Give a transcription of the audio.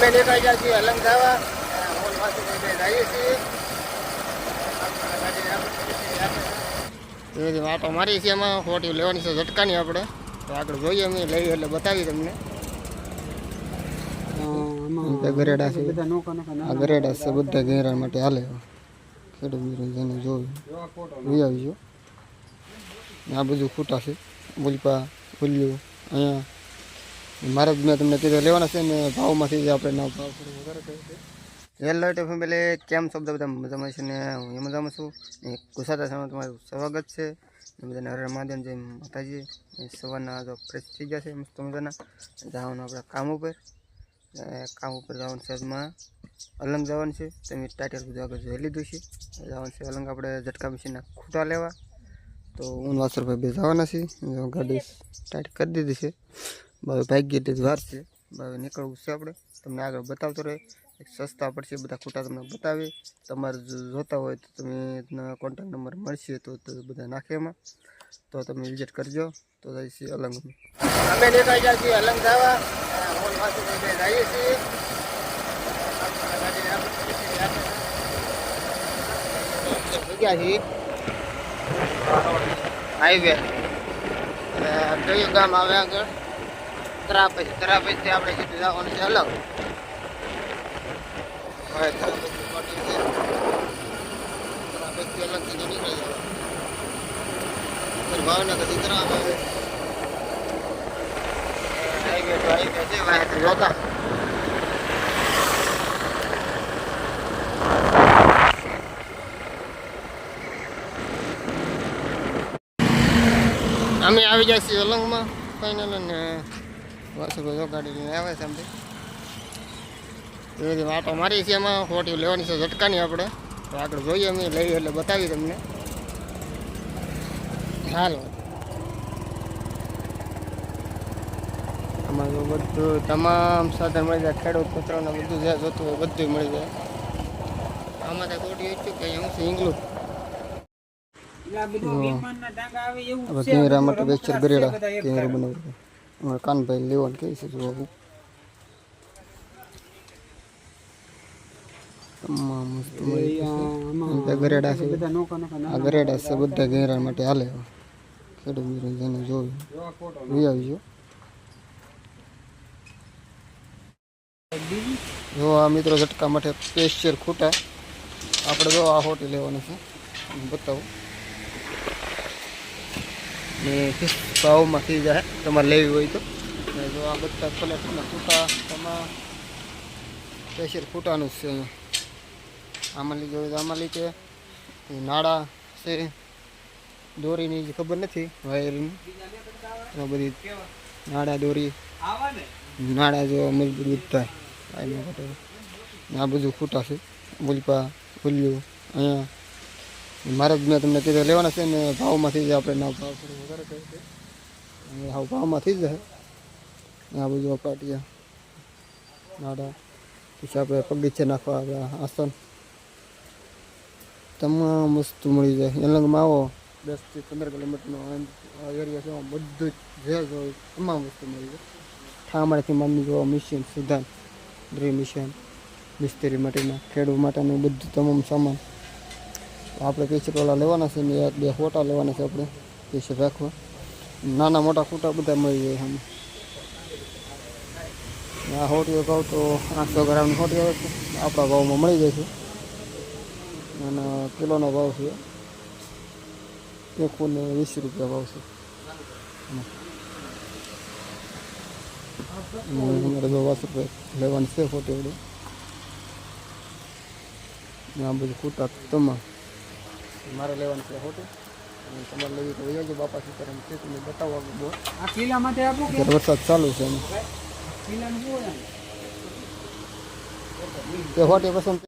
અમે ગયા છીએ અલંગ જવા જઈએ છીએ મારી છે એમાં ખોટી લેવાની છે ઝટકાની આપણે. તો આગળ જોઈએ અમે લઈએ એટલે બતાવી તમને. આ ગરેડા છે. આ ગરેડા છે બધા ઘેરા માટે હાલે. ખેડૂત મિત્રો જેને જોયું જોઈ આવજો. ને આ બધું ખૂટા છે. બોલપા ફૂલ્યું અહીંયા મારે જ મેં તમને કીધું, લેવાના છે ને, ભાવમાંથી આપણે ના ભાવ થોડો વધારે છે હેલો ટુ ફેમિલી કેમ છો બધા બધા? મજામાં છે ને? હું એ મજામાં છું. ને ગુજરાત તમારું સ્વાગત છે. બધાને હરે મહાદેવ, જય માતાજી. સવારના જો ફ્રેશ થઈ ગયા છે, મસ્ત મજાના. જવાનું આપણા કામ ઉપર. કામ ઉપર જવાનું શહેરમાં અલંગ જવાનું છે. તમે ટાઇટલ બધું આગળ જોઈ લીધું છે. જવાનું છે અલંગ, આપણે ઝટકા મશીનના ખૂટા લેવા. તો હું વાસરભાઈ બે જવાના છીએ. ગાડી સ્ટાર્ટ કરી દીધી છે. બાવે ભાગ્ય જ વાર છે ભાવે નીકળવું છે આપણે. તમને આગળ બતાવતો રહે. સસ્તા પડશે બધા ખોટા તમને બતાવી. તમારે જોતા હોય તો તમે કોન્ટેક્ટ નંબર મળશે તો બધા નાખે એમાં. તો તમે વિઝિટ કરજો. તો જઈશું અલંગ. અમે નીકળી જાય છીએ અલંગ જવા જઈએ છીએ. ગયા છીએ હાઈવે. ગામ આવે આગળ? ત્રાપજ ત્રાપજથી આપણે સીધું જવાનું છે, અલગ. હવે ત્રાપજની પાટી છે. ત્રાપજથી અલગ સીધું નીકળી જવાનું ભાવનગરથી ત્રાપ આવે હાઈવે જોતા. અમે આવી જઈશું અલંગમાં ફાઇનલ અને વાસુભાઈ જો ગાડી લઈને આવે છે એમથી એવી વાતો મારી છે એમાં. ખોટી લેવાની છે ઝટકાની આપણે. તો આગળ જોઈએ અમે લઈએ એટલે બતાવી તમને. હાલો. જો બધું તમામ સાધન મળી જાય ખેડૂત પુત્રોને બધું જે જોતું હોય બધું મળી જાય. આમાં તો ખોટી ઈચ્છું કે હું છે ઇંગ્લું કેમેરા માટે વેચર ગરેડા કેમેરા બનાવી અમારા કાનભાઈ લેવાનું કહે છે જોવા તમામ વસ્તુ ગરેડા છે આ ગરેડા છે બધા ઘેરા માટે હાલે ખેડૂત મિત્રો જેને જોયું જોઈ આવજો જો આ મિત્રો ઝટકા માટે પેસ્ચર ખૂટા. આપણે જો આ હોટી લેવાની છે. બતાવું. ને ભાવમાં થઈ જાય તમારે લેવી હોય તો. જો આ બધા કલેક્ટરના ફૂટા તમારા સ્પેશિયલ ફૂટાનું છે અહીંયા. આમાં લીધો હોય તો આમાં લીધે નાળા છે. દોરીની જે ખબર નથી વાયરની બધી નાળા દોરી, નાળા જેવા મજબૂત થાય. ને આ બધું ફૂટા છે. બોલપા ખુલ્યું અહીંયા મારે જ મેં તમને કીધું, લેવાના છે ને ભાવમાંથી જ આપણે ના ભાવ થોડું વધારે કહે છે? અને હાવ ભાવમાંથી જ આ બધું અપાટિયા, નાડા, પછી આપણે પગીચે નાખવા આપણે આસન. તમામ વસ્તુ મળી જાય. એલંગમાં આવો દસથી પંદર કિલોમીટરનો એરિયા છે બધું જ હોય, તમામ વસ્તુ મળી જાય. ઠામણથી માંડી જોવા મિશિન સુધાર ડ્રી મિશન મિસ્ત્રી માટેના, ખેડૂત માટેનું બધું તમામ સામાન. તો આપણે પૈસે પેલા લેવાના છે, ને એક, બે ફોટા લેવાના છે આપણે પૈસે રાખવા નાના મોટા ફોટા બધા મળી જાય આમ. આ હોટીઓ ભાવ તો આઠસો ગ્રામની હોટી આવે છે, આપણા ભાવમાં મળી જાય છે. અને કિલોનો ભાવ છે એકસો ને વીસ રૂપિયા ભાવ છે. અમારે જો વીસ રૂપિયા લેવાની છે ને આ બધું ખૂટા તમામ. મારે લેવાનું છે ખોટું અને તમારે લેવી તો વૈયા બાપા સીતારામ છે તમે બતાવો આગળ બોલ. આ કિલ્લા માટે આપું કે? વરસાદ ચાલુ છે એમાં. કિલ્લાનું શું તે હોટે પસંદ